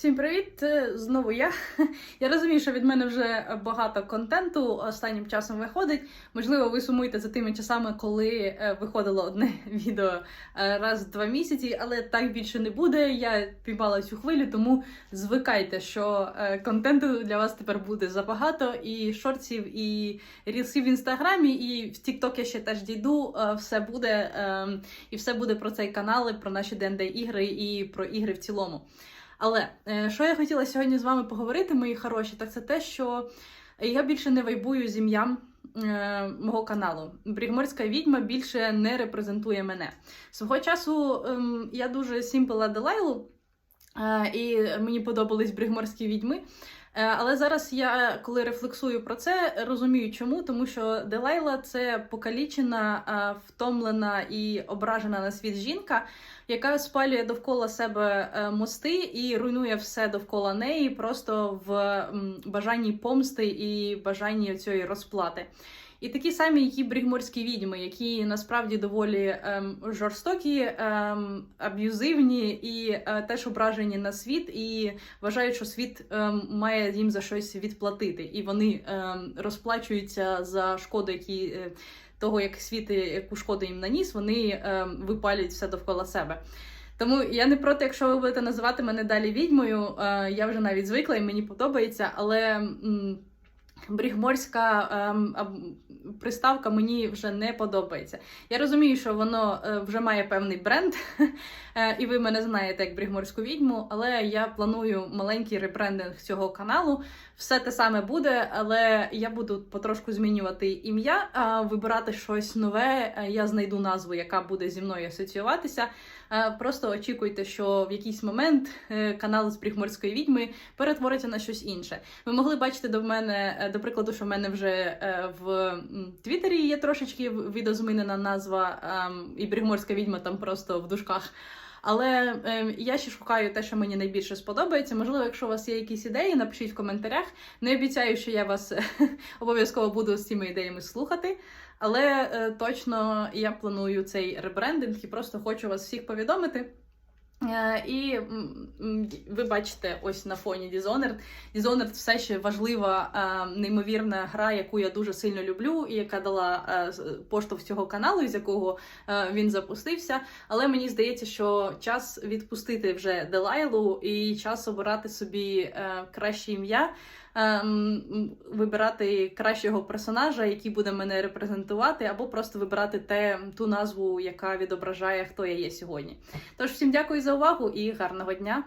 Всім привіт! Це знову я. Я розумію, що від мене вже багато контенту останнім часом виходить. Можливо, ви сумуєте за тими часами, коли е, виходило одне відео е, раз в два місяці, але так більше не буде. Я піймала цю хвилю, тому звикайте, що е, контенту для вас тепер буде забагато, і шортів, і рілсів в інстаграмі, і в TikTok я ще теж дійду. Все буде ем, і все буде про цей канал, про наші ДНД ігри і про ігри в цілому. Але е, що я хотіла сьогодні з вами поговорити, мої хороші, так це те, що я більше не вайбую з ім'ям е, мого каналу. Брігморська відьма більше не репрезентує мене. Свого часу ем, я дуже сімпила Делайлу, е, і мені подобались брігморські відьми. Е, Але зараз я, коли рефлексую про це, розумію, чому, тому що Делайла це покалічена, е, втомлена і ображена на світ жінка, яка спалює довкола себе е, мости і руйнує все довкола неї, просто в бажанні помсти і бажанні цієї розплати. І такі самі її брігморські відьми, які насправді доволі ем, жорстокі, ем, аб'юзивні і е, теж ображені на світ, і вважають, що світ ем, має їм за щось відплатити, і вони ем, розплачуються за шкоду, які е, того, як світ, е, яку шкоду їм наніс, вони ем, випалюють все довкола себе. Тому я не проти, якщо ви будете називати мене далі відьмою. Е, я вже навіть звикла і мені подобається, але. м, Брігморська ем, аб- приставка мені вже не подобається. Я розумію, що воно е, вже має певний бренд, е, і ви мене знаєте як Брігморську відьму, але я планую маленький ребрендинг цього каналу. Все те саме буде, але я буду потрошку змінювати ім'я, вибирати щось нове. Е, Я знайду назву, яка буде зі мною асоціюватися. Просто очікуйте, що в якийсь момент канал з Брігморської відьми перетвориться на щось інше. Ви могли бачити до мене, до прикладу, що в мене вже в Твіттері є трошечки відозмінена назва, ем, і Брігморська відьма там просто в дужках. Але е, я ще шукаю те, що мені найбільше сподобається. Можливо, якщо у вас є якісь ідеї, напишіть в коментарях. Не обіцяю, що я вас обов'язково буду з цими ідеями слухати. Але е, точно я планую цей ребрендинг і просто хочу вас всіх повідомити. Е, І ви бачите ось на фоні Dishonored. Dishonored все ще важлива, е, неймовірна гра, яку я дуже сильно люблю, і яка дала е, поштовх цього каналу, з якого він запустився. Але мені здається, що час відпустити вже Делайлу і час обирати собі краще ім'я. Ем, Вибирати кращого персонажа, який буде мене репрезентувати, або просто вибирати те, ту назву, яка відображає, хто я є сьогодні. Тож всім дякую за увагу і гарного дня!